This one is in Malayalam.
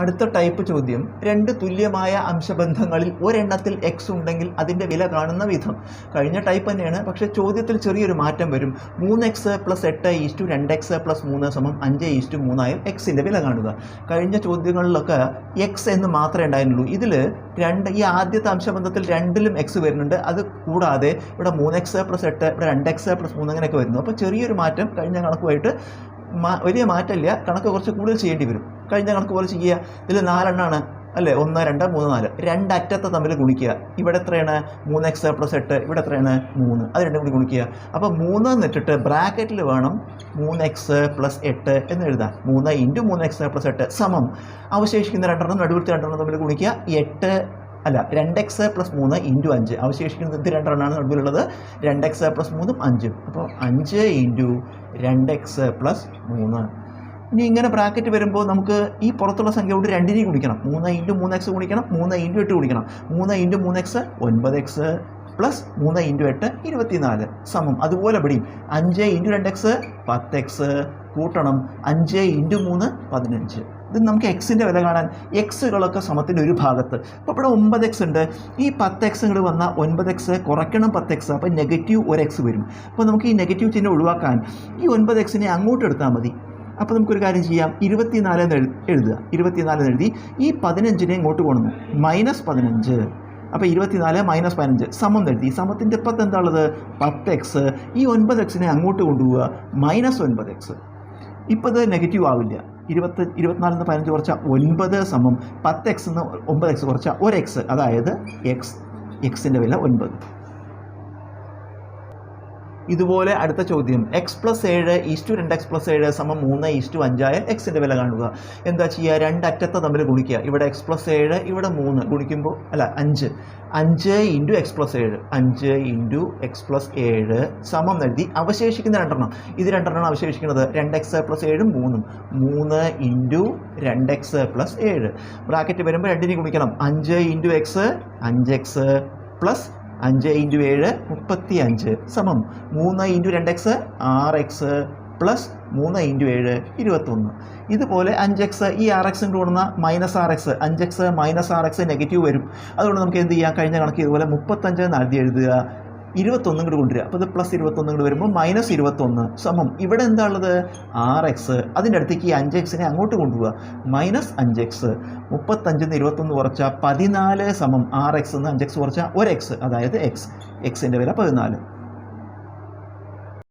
അടുത്ത ടൈപ്പ് ചോദ്യം. രണ്ട് തുല്യമായ അംശബന്ധങ്ങളിൽ ഒരെണ്ണത്തിൽ എക്സ് ഉണ്ടെങ്കിൽ അതിന്റെ വില കാണുന്ന വിധം. കഴിഞ്ഞ ടൈപ്പ് തന്നെയാണ് പക്ഷേ ചോദ്യത്തിൽ ചെറിയൊരു മാറ്റം വരും. മൂന്ന് എക്സ് പ്ലസ് എട്ട് ഈസ്റ്റു രണ്ട് എക്സ് പ്ലസ് മൂന്ന് സമം അഞ്ച് ഈസ്റ്റു മൂന്നായ എക്സിന്റെ വില കാണുക. കഴിഞ്ഞ ചോദ്യങ്ങളിലൊക്കെ എക്സ് എന്ന് മാത്രമേ ഉണ്ടായിരുന്നുള്ളൂ. ഇതിൽ രണ്ട് ഈ ആദ്യത്തെ അംശബന്ധത്തിൽ രണ്ടിലും എക്സ് വരുന്നുണ്ട്. അത് കൂടാതെ ഇവിടെ മൂന്ന് എക്സ് പ്ലസ് എട്ട് ഇവിടെ രണ്ട് എക്സ് പ്ലസ് മൂന്ന് അങ്ങനെയൊക്കെ വരുന്നു. അപ്പോൾ ചെറിയൊരു മാറ്റം കഴിഞ്ഞ കണക്കുമായിട്ട് വലിയ മാറ്റമില്ല. കണക്ക് കുറച്ച് കൂടുതൽ ചെയ്യേണ്ടി വരും. കഴിഞ്ഞ കണക്ക് പോലെ ചെയ്യുക. ഇതിൽ നാലെണ്ണമാണ് അല്ലേ? ഒന്ന് രണ്ട് മൂന്ന് നാല്. രണ്ടറ്റത്തെ തമ്മിൽ ഗുണിക്കുക. ഇവിടെ എത്രയാണ്? മൂന്ന് എക്സ് പ്ലസ് എട്ട്. ഇവിടെ എത്രയാണ്? മൂന്ന്. അത് രണ്ടും കൂടി ഗുണിക്കുക. അപ്പോൾ മൂന്ന് എന്നിട്ടിട്ട് ബ്രാക്കറ്റിൽ വേണം മൂന്ന് എക്സ് പ്ലസ് എട്ട് എന്ന് എഴുതാം മൂന്ന് ഇന്റു മൂന്ന് എക്സ് പ്ലസ് എട്ട് സമം. അവശേഷിക്കുന്ന രണ്ടെണ്ണം നടുവിലത്തെ രണ്ടെണ്ണം തമ്മിൽ ഗുണിക്കുക. എട്ട് അല്ല രണ്ട് എക്സ് പ്ലസ് മൂന്ന് ഇന്റു അഞ്ച്. അവശേഷിക്കുന്നത് ഇത് രണ്ടെണ്ണമാണ് നടുവിലുള്ളത്. രണ്ട് എക്സ് പ്ലസ് മൂന്നും അഞ്ചും. അപ്പോൾ അഞ്ച് ഇന്റു രണ്ട് എക്സ് പ്ലസ് മൂന്ന്. ഇനി ഇങ്ങനെ ബ്രാക്കറ്റ് വരുമ്പോൾ നമുക്ക് ഈ പുറത്തുള്ള സംഖ്യ കൊണ്ട് രണ്ടിനെയും ഗുണിക്കണം. മൂന്ന് ഇന്റു മൂന്ന് എക്സ് ഗുണിക്കണം മൂന്ന് ഇന്റു എട്ട് ഗുണിക്കണം. മൂന്ന് ഇന്റു മൂന്ന് എക്സ് ഒൻപത് എക്സ് പ്ലസ് മൂന്ന് ഇന്റു എട്ട് ഇരുപത്തിനാല്. സമം. അതുപോലെ ഇവിടെയും അഞ്ച് ഇന്റു രണ്ട് എക്സ് പത്ത് എക്സ് കൂട്ടണം. അഞ്ച് ഇന്റു മൂന്ന് പതിനഞ്ച്. ഇത് നമുക്ക് എക്സിന്റെ വില കാണാൻ എക്സുകളൊക്കെ സമത്തിന്റെ ഒരു ഭാഗത്ത്. അപ്പോൾ ഇവിടെ ഒമ്പത് എക്സ് ഉണ്ട്. ഈ പത്ത് എക്സ് ഇങ്ങോട്ട് വന്നാൽ ഒൻപത് എക്സ് കുറയ്ക്കണം പത്ത് എക്സ് അപ്പോൾ നെഗറ്റീവ് ഒരു എക്സ് വരും. അപ്പോൾ നമുക്ക് ഈ നെഗറ്റീവ് ചിഹ്നം ഒഴിവാക്കാൻ ഈ ഒൻപത് എക്സിനെ അങ്ങോട്ട് എടുത്താൽ മതി. അപ്പോൾ നമുക്കൊരു കാര്യം ചെയ്യാം. ഇരുപത്തിനാല് എന്ന് എഴുതുക. ഇരുപത്തിനാല് എന്ന് എഴുതി ഈ പതിനഞ്ചിനെ ഇങ്ങോട്ട് കൊണ്ടുവന്നു. മൈനസ് പതിനഞ്ച്. അപ്പോൾ ഇരുപത്തിനാല് മൈനസ് പതിനഞ്ച്. സമം എഴുതി. സമത്തിന്റെ ഇപ്പത്ത് എന്താ ഉള്ളത് പത്ത് എക്സ് ഈ ഒൻപത് എക്സിനെ അങ്ങോട്ട് കൊണ്ടുപോവുക. മൈനസ് ഒൻപത് എക്സ് ഇപ്പോൾ ഇത് നെഗറ്റീവ് ആവില്ല. ഇരുപത്തി ഇരുപത്തിനാലിൽ നിന്ന് പതിനഞ്ച് കുറച്ച ഒൻപത് സമം പത്ത് എക്സ് നിന്ന് ഒമ്പത് എക്സ് കുറച്ച ഒരു എക്സ് അതായത് എക്സ് എക്സിന്റെ വില ഒൻപത്. ഇതുപോലെ അടുത്ത ചോദ്യം. എക്സ് പ്ലസ് ഏഴ് ഈസ്റ്റു രണ്ട് എക്സ് പ്ലസ് ഏഴ് സമം മൂന്ന് ഈസ്റ്റു അഞ്ചായ എക്സിന്റെ വില കാണുക. എന്താ ചെയ്യുക? രണ്ടറ്റത്തെ തമ്മിൽ ഗുണിക്കുക. ഇവിടെ എക്സ് പ്ലസ് ഏഴ് ഇവിടെ മൂന്ന്. ഗുണിക്കുമ്പോൾ അല്ല അഞ്ച്. അഞ്ച് ഇന്റു എക്സ് പ്ലസ് ഏഴ്. അഞ്ച് ഇന്റു എക്സ് പ്ലസ് ഏഴ് സമം നൽകി അവശേഷിക്കുന്ന രണ്ടെണ്ണം. ഇത് രണ്ടെണ്ണം അവശേഷിക്കുന്നത്. രണ്ട് എക്സ് പ്ലസ് ഏഴും മൂന്നും. മൂന്ന് ഇന്റു രണ്ട് എക്സ് പ്ലസ് ഏഴ്. ബ്രാക്കറ്റ് വരുമ്പോൾ രണ്ടിനെ ഗുണിക്കണം. അഞ്ച് ഇന്റു എക്സ് അഞ്ച് എക്സ് പ്ലസ് അഞ്ച് ഇന്റു ഏഴ് മുപ്പത്തി അഞ്ച് സമം മൂന്ന് ഇന്റു രണ്ട് എക്സ് ആറ് എക്സ് പ്ലസ് മൂന്ന് ഇന്റു ഏഴ് ഇരുപത്തൊന്ന്. ഇതുപോലെ അഞ്ച് എക്സ് ഈ ആർ എക്സിന്റെ കൂടുന്ന മൈനസ് ആർ എക്സ് അഞ്ച് X minus R X negative വരും. അതുകൊണ്ട് നമുക്ക് എന്ത് ചെയ്യാം? കഴിഞ്ഞ കണക്ക് ഇതുപോലെ മുപ്പത്തഞ്ച് എന്ന് എഴുതുക. ഇരുപത്തൊന്നും കൂടി കൊണ്ടുവരിക. അപ്പോൾ ഇത് പ്ലസ് ഇരുപത്തൊന്നും കൂടി വരുമ്പോൾ മൈനസ് ഇരുപത്തൊന്ന്. സമം. ഇവിടെ എന്താ ഉള്ളത്? ആറ് എക്സ്. അതിന്റെ അടുത്തേക്ക് ഈ അഞ്ച് എക്സിനെ അങ്ങോട്ട് കൊണ്ടുപോവുക മൈനസ് അഞ്ച് എക്സ്. മുപ്പത്തഞ്ചിൽ നിന്ന് ഇരുപത്തൊന്ന് കുറച്ചാൽ പതിനാല് സമം. ആറ് എക്സ് എന്ന് അഞ്ച് എക്സ് കുറച്ചാൽ ഒരു എക്സ്. അതായത് എക്സ് എക്സിന്റെ വില പതിനാല്.